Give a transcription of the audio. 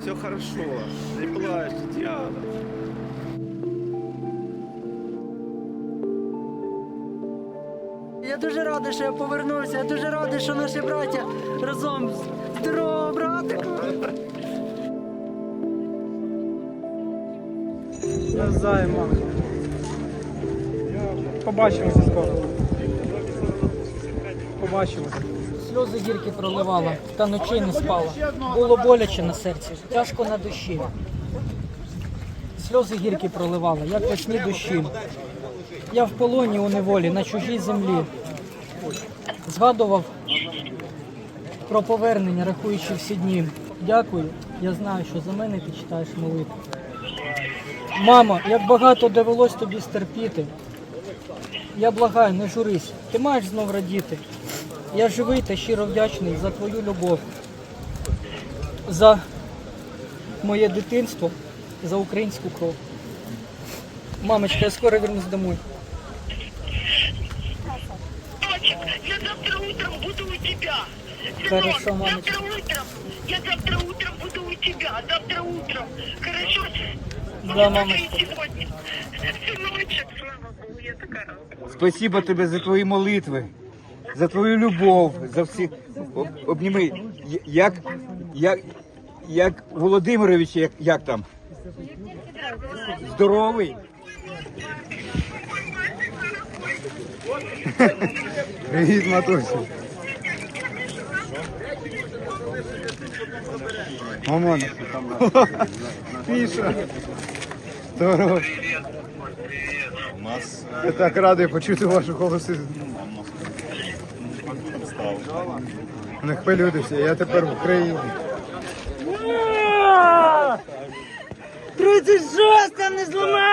Все хорошо. Не плачь, Диана. Я дуже радий, що я повернувся. Я дуже радий, що наші браття разом. Здорово, братику! Навзаєм, мама. Побачимося скоро. Побачимося. Сльози гірки проливала, та ночей не спала. Було боляче на серці, тяжко на душі. Сльози гірки проливала, як весні душі. Я в полоні у неволі, на чужій землі. Згадував про повернення, рахуючи всі дні. Дякую, я знаю, що за мене ти читаєш молитву. Мамо, як багато довелось тобі стерпіти. Я благаю, не журись, ти маєш знов радіти. Я живий та щиро вдячний за твою любов, за моє дитинство, за українську кров. Мамочка, я скоро вернусь домой. Дочек, я завтра утром буду у тебя. Хорошо, мамочка. завтра утром. Я завтра утром буду у тебя. Завтра утром. Хорошо? Да, мамочка. сегодня. Сыночек, слава Богу, я такая рада. Спасибо тобі за твої молитви, за твою любов, за всі. Об- Обніми. Як, як, як Володимирович, як, як там? Здоровий? Привіт, матусю. Мамон. Піша. Здорово. Я так радий почути ваші голоси. Не хвилюйтеся, я тепер в Україні. 36 не зламана! Ура!